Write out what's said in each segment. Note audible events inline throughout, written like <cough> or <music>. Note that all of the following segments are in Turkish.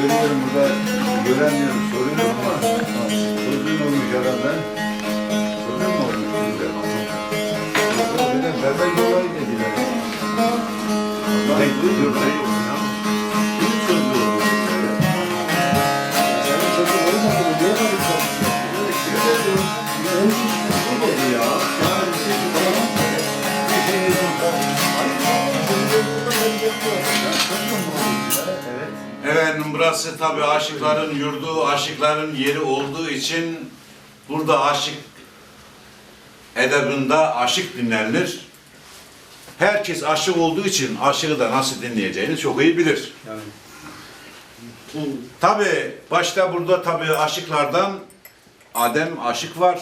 görüyorum burada göremiyorum soruyorum ama çocuğun olmuş herhalde. Çocuğun mu olmuş güzel? Yok, Öyle bebek olayı dediler. Vallahi duyuyorum. Efendim burası tabii aşıkların yurdu, aşıkların yeri olduğu için burada aşık edebinde aşık dinlenir. Herkes aşık olduğu için aşığı da nasıl dinleyeceğini çok iyi bilir. Tabii başta burada tabii aşıklardan Adem aşık var.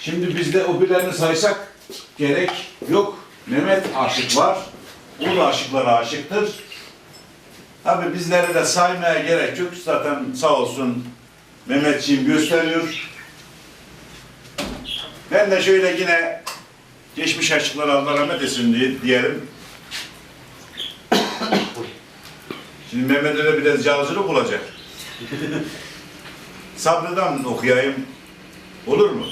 Şimdi bizde o birini saysak gerek yok. Mehmet aşık var. Da aşıklara aşıktır. Tabii bizleri de saymaya gerek yok. Zaten sağ olsun Mehmetciğim gösteriyor. Ben de şöyle yine geçmiş aşıklara Allah rahmet etsin diye diyelim. Şimdi Mehmet'e de biraz cazılık olacak. <laughs> Sabrı'dan okuyayım. Olur mu?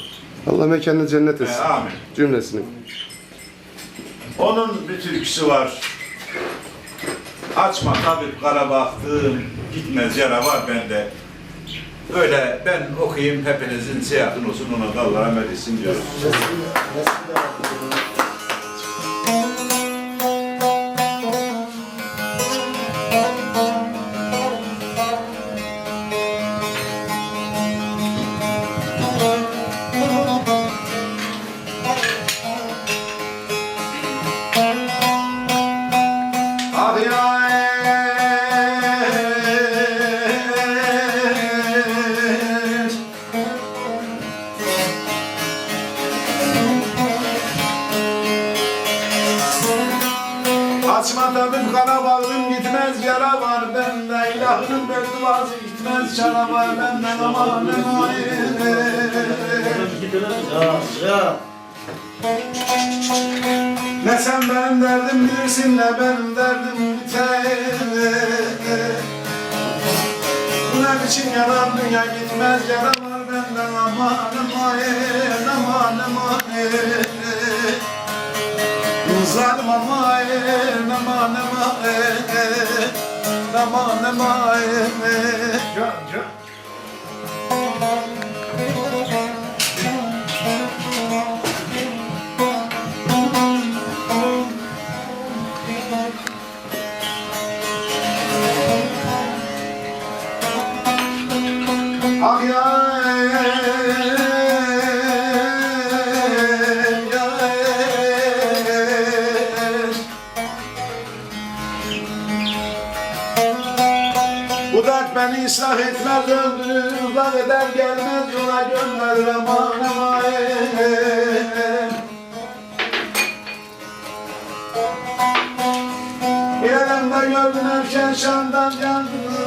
Allah mekanını cennet Ee, etsin. amin. Cümlesini. Onun bir türküsü var. Açma tabip kara baktım, gitmez yara var bende. Öyle ben okuyayım hepinizin seyahatin olsun ona da Allah rahmet etsin diyoruz. Açma tabip gitmez yara var bende. İlahının bedduası gitmez şara var benden aman aman Ne sen benim derdim bilirsin ne benim derdim biter. Bu ne biçim yalan dünya gitmez yara var benden aman aman aman aman. Zalim aman aman aman aman aman. Can Ah ya Bu dert beni ıslah etmez öldürür Uzak gelmez yola gönderir aman aman Yeremde gördün erken şandan yandım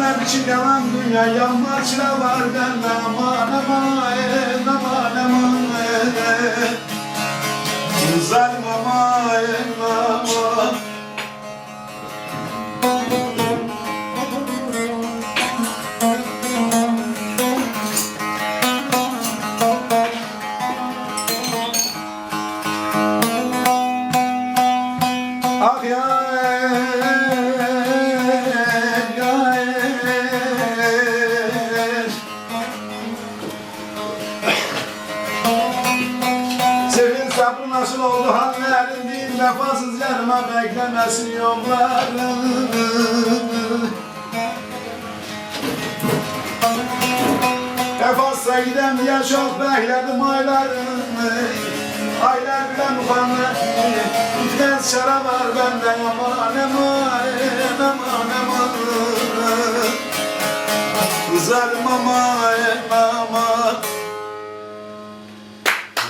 ne biçim yalan dünya yanmaz çıra var bende. Aman aman aman aman Zalim aman. Aman Vefasız yarıma beklemesin yolların Efas'a giden diye çok bekledim aylarını Aylar bile mukanlı Gitmez şara var benden aman aman aman aman. Aman aman